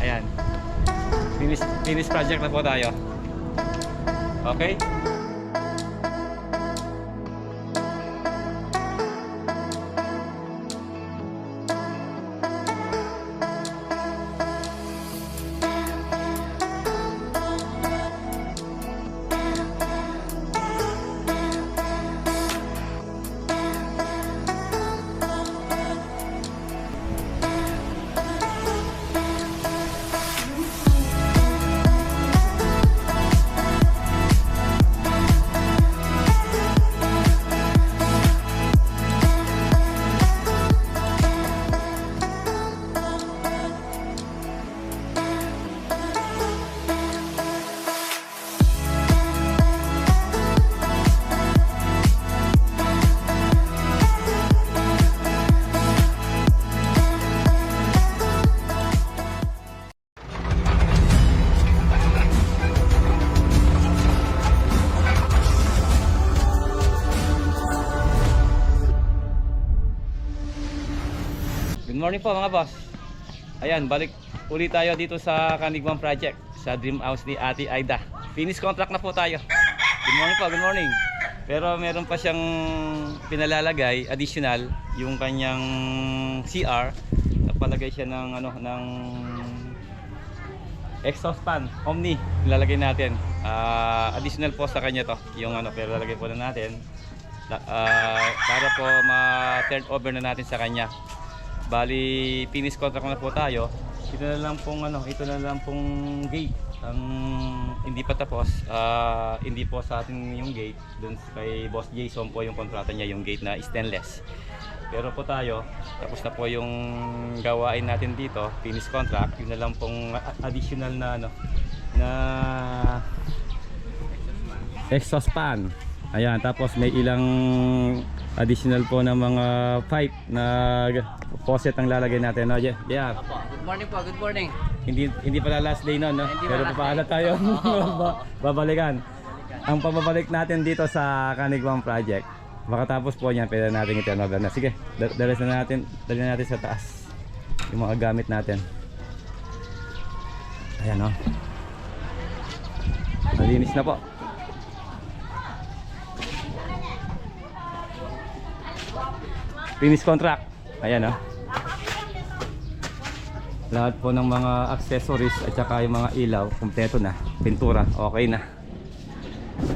Ayan. Finish, finish project na po tayo. Okay? Good morning po mga boss. Ayan, balik ulit tayo dito sa Kanigwang Project sa Dream House ni Ate Aida. Finish contract na po tayo. Good morning po, good morning. Pero meron pa siyang pinalalagay additional yung kanyang CR. Napalagay siya ng ano ng exhaust fan Omni ilalagay natin. Ah, additional po sa kanya to. Yung ano pero lalagay po na natin. Ah, para po ma-turn over na natin sa kanya. Bali, finish contract na po tayo. Ito na lang pong ano, ito na lang pong gate. Ang hindi pa tapos, ah, hindi po sa atin yung gate. Doon kay Boss Jason po yung kontrata niya, yung gate na stainless. Pero po tayo, tapos na po yung gawain natin dito, finish contract. Yun na lang pong additional na ano, na exhaust fan. Ayan, tapos may ilang additional po na mga pipe na faucet ang lalagay natin. No? Yeah, yeah. Opo, good morning po, good morning. Hindi hindi pala last day noon, no? Hindi Pero papaala tayo. Babalikan. Ang pababalik natin dito sa Kanigwang Project. Makatapos po niyan, pwede natin ito na. Sige, dal- dalas na natin, dali natin sa taas. Yung mga gamit natin. Ayan, no? Malinis na po. Finish contract. Ayan, no? Lahat po ng mga accessories at saka yung mga ilaw, kumpleto na. Pintura, okay na.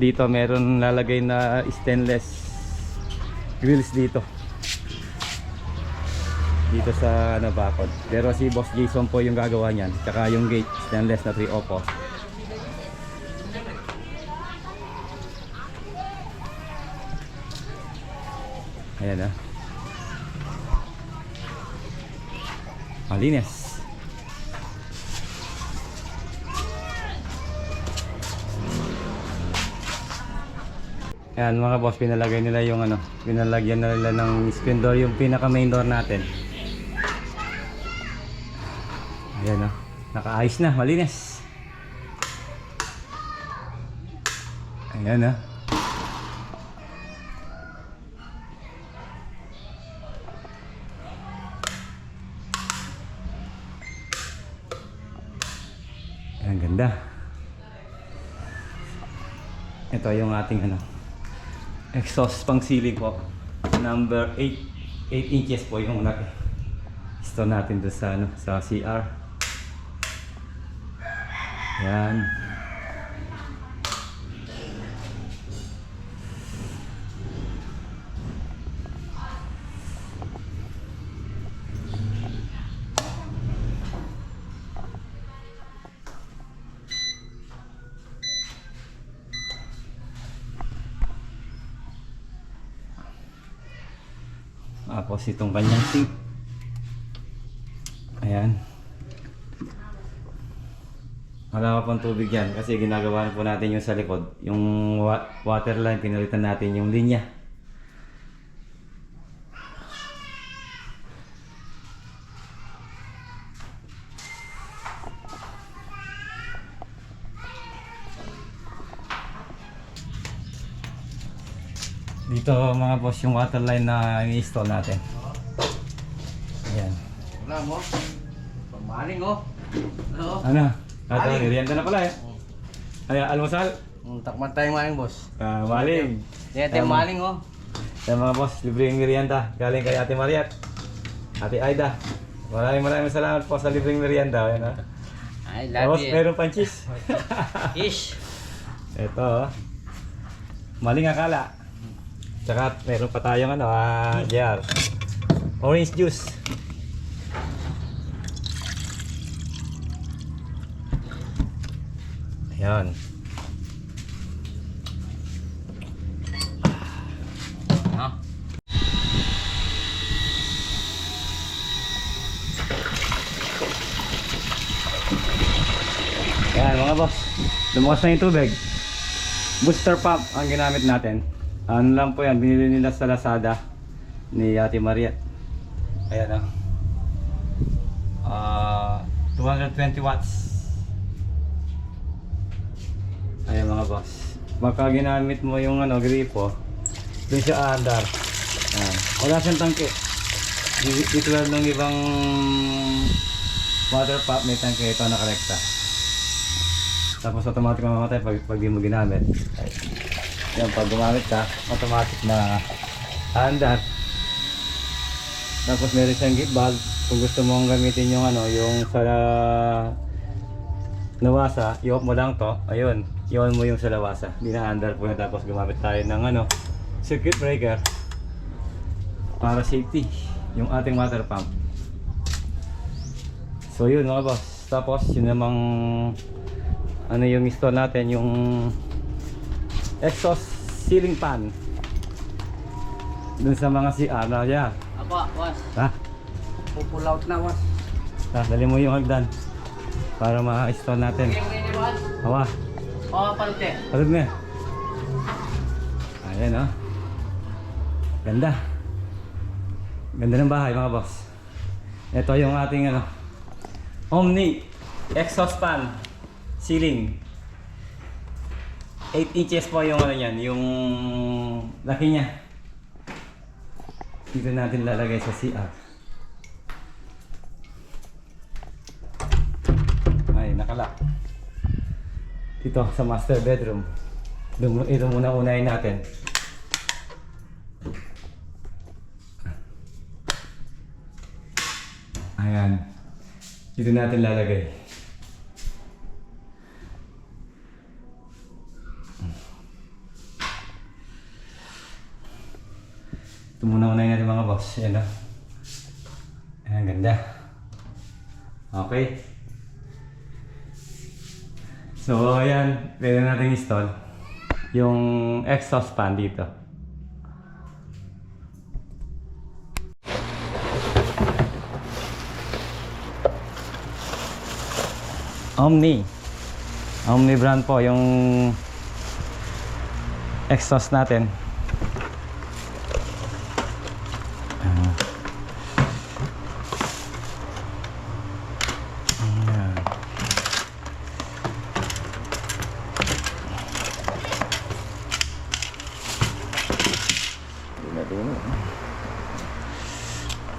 Dito meron lalagay na stainless grills dito. Dito sa ano bakod. Pero si Boss Jason po yung gagawa niyan. Tsaka yung gate stainless na 3 opo. Ayan ah. Malinis. Ayan mga boss, pinalagay nila yung ano, pinalagyan na nila ng screen door yung pinaka main door natin. Ayan oh, nakaayos na, malinis. Ayan oh. Ang ganda. Ito yung ating ano, exhaust pang ceiling po. Number 8 8 inches po yung laki. Ito natin doon sa ano, sa CR. Yan. Tapos itong kanyang sink. Ayan. Wala pa pang tubig yan kasi ginagawa na po natin yung sa likod. Yung wa- water line, pinalitan natin yung linya. Dito mga boss yung water line na ini-install natin. Ayan. Wala mo. Pamaling oh. Ano? Ato, Maling. merienda na pala eh. Ay, almusal? Mm, Takman tayo maling boss. Ah, maling. Yan tayo Um, maling oh. Sa mga boss, libreng merienda. Galing kay Ate Mariat. Ate Aida. Maraming maraming salamat po sa libreng merienda. Ayan, ah. I Tapos love you. meron pang cheese. Ish. Ito, oh. Maling akala. Tsaka meron pa tayong ano, ah, jar. Orange juice. Ayan. Ayan mga boss, lumukas na yung tubig. Booster pump ang ginamit natin. Ano lang po yan, binili nila sa Lazada ni Ate Mariet. Ayan ah. Ah, 220 watts. Ayan mga boss. Baka ginamit mo yung ano, gripo, dun siya aandar. Ayan. Wala siyang tangke. Di- Di tulad ng ibang water pump, may tangke ito nakarekta. Tapos automatic mamamatay pag, pag di mo ginamit. Ay. Yan, pag gumamit ka, automatic na andar. Tapos meron siyang gift bag. Kung gusto mong gamitin yung ano, yung sa lawasa, i-off mo lang to. Ayun, i-on mo yung sa lawasa. Hindi na andar po yun. Tapos gumamit tayo ng ano, circuit breaker para safety yung ating water pump. So yun mga boss. Tapos yun namang ano yung install natin yung exhaust ceiling fan dun sa mga CR na yeah. Ako, was. Ha? Pupull out na was. Ha, dali mo yung hagdan para ma-install natin. Hawa, Oo, palute. palad na. Ayan oh. Ganda. Ganda ng bahay mga boss. Ito yung ating ano, Omni exhaust fan ceiling. 8 inches po yung ano niyan, yung laki niya. Dito natin lalagay sa CR. Ay, nakala. Dito sa master bedroom. Ito muna unahin natin. Ayan. Dito natin lalagay. Ito muna unahin natin mga boss. Ayan o. Ayan, ganda. Okay. So, ayan. Pwede natin install yung exhaust fan dito. Omni. Omni brand po yung exhaust natin.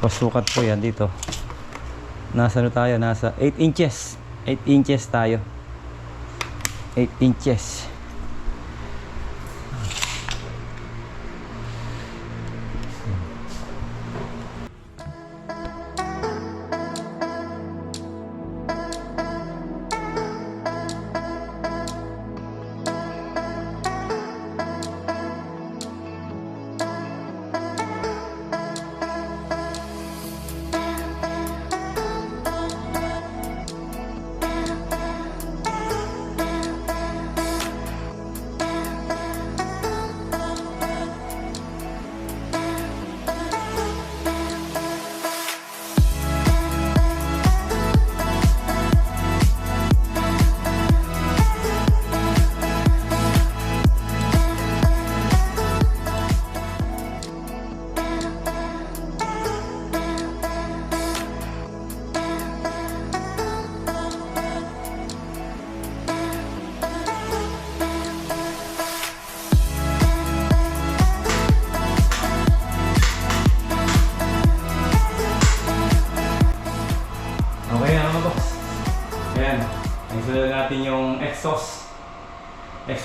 Pasukat po yan dito. Nasa ano tayo? Nasa 8 inches. 8 inches tayo. 8 inches.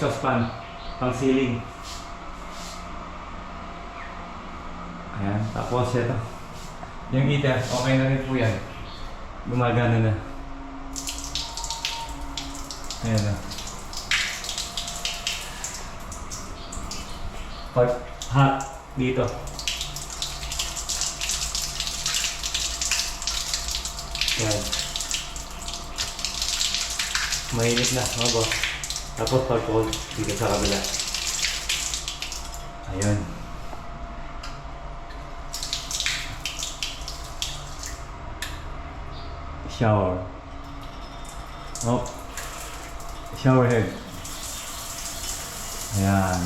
Exhaust fan. Pang ceiling. Ayan. Tapos ito. Yung heater. Okay na rin po yan. Gumagana na. Ayan na. Pag hot dito. Yan. Mainit na, mga boss. Tapos cold, dito sa kabila. Ayun. Shower. Oh. Shower head. Ayan.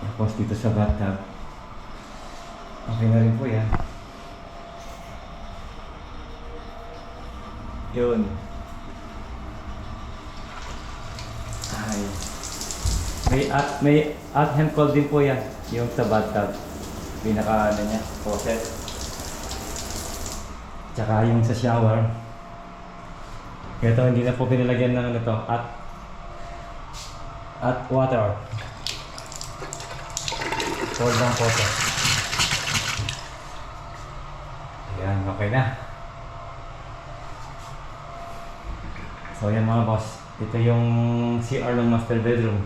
Tapos dito sa bathtub. Okay na rin po yan. Yun. Ay. May at may at hand call din po yan. Yung sa bathtub. Pinaka ano niya, faucet. Tsaka yung sa shower. Ito hindi na po pinalagyan ng ano to, at at water. Cold lang po to. Ayan, okay na. So yan mga boss, ito yung CR ng master bedroom.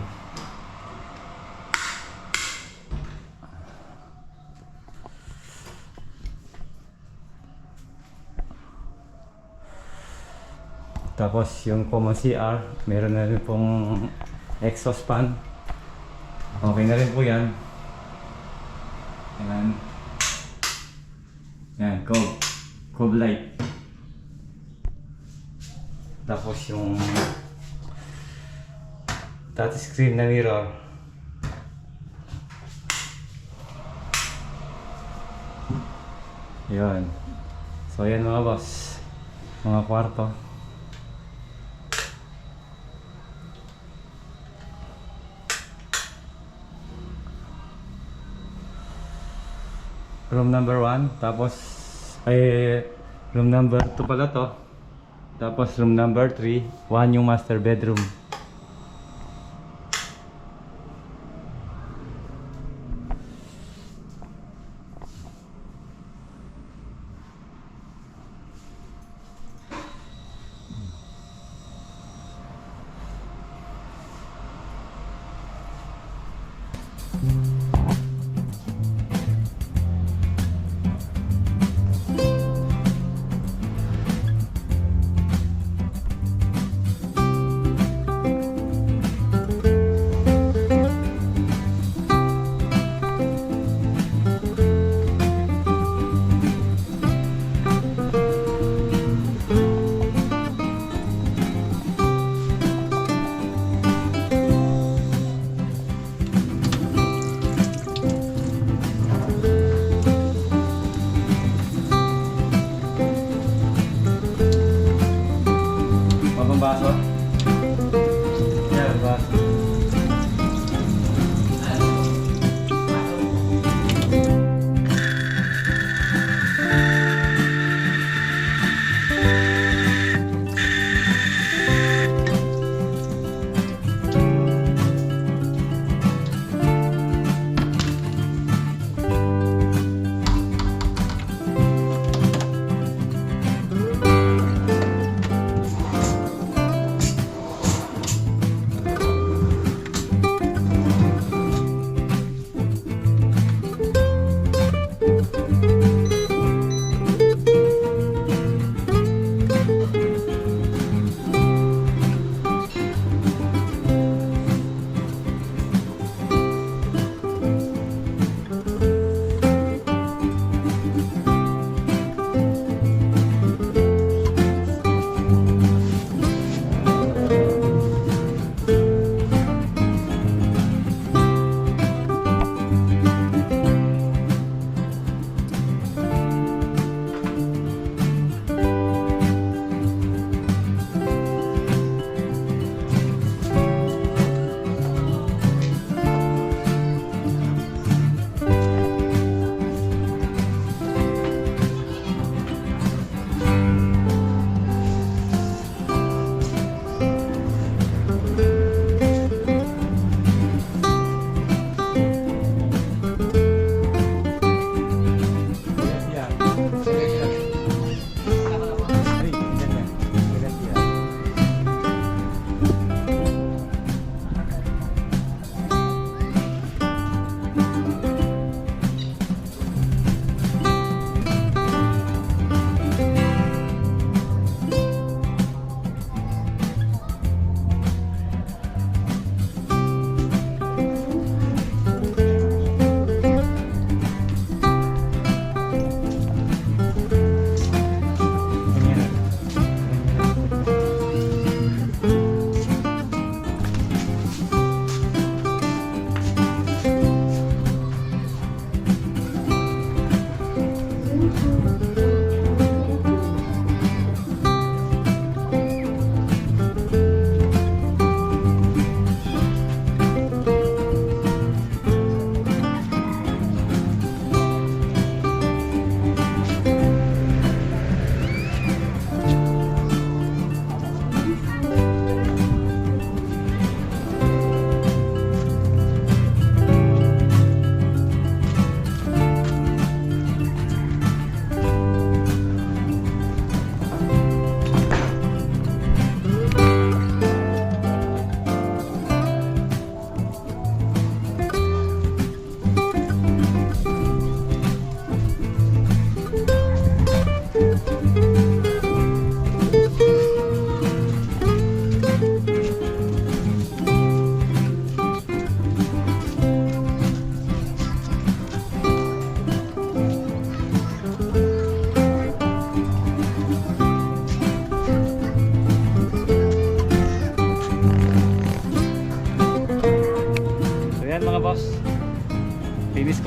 Tapos yung common CR, meron na rin pong exhaust fan. Okay na rin po yan. Ayan. Ayan, cove. Cove light. Tapos yung touch screen na mirror. Yun. So yan mga boss. Mga kwarto. room number 1 tapos ay room number 2 pala to tapos room number 3 1 yung master bedroom Và.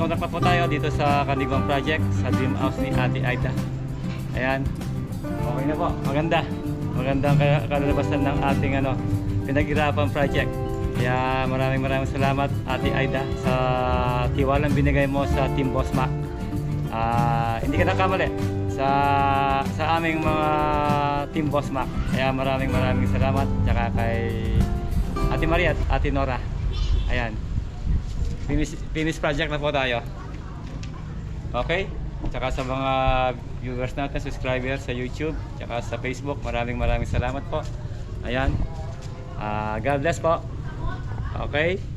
Finish contract pa po tayo dito sa Kanigwang Project sa dream house ni Ate Aida. Ayan. Okay na po. Maganda. Magandang ka- kalalabasan ng ating ano, pinag-irapan project. Kaya maraming maraming salamat Ate Aida sa tiwalang binigay mo sa Team Boss Mac. Ah, hindi ka nakamali sa sa aming mga Team Boss Mac. Kaya maraming maraming salamat tsaka kay Ate Maria at Ate Nora. Ayan. Finish, finish project na po tayo. Okay? Tsaka sa mga viewers natin, subscribers sa YouTube, tsaka sa Facebook, maraming maraming salamat po. Ayan. Ah, God bless po. Okay?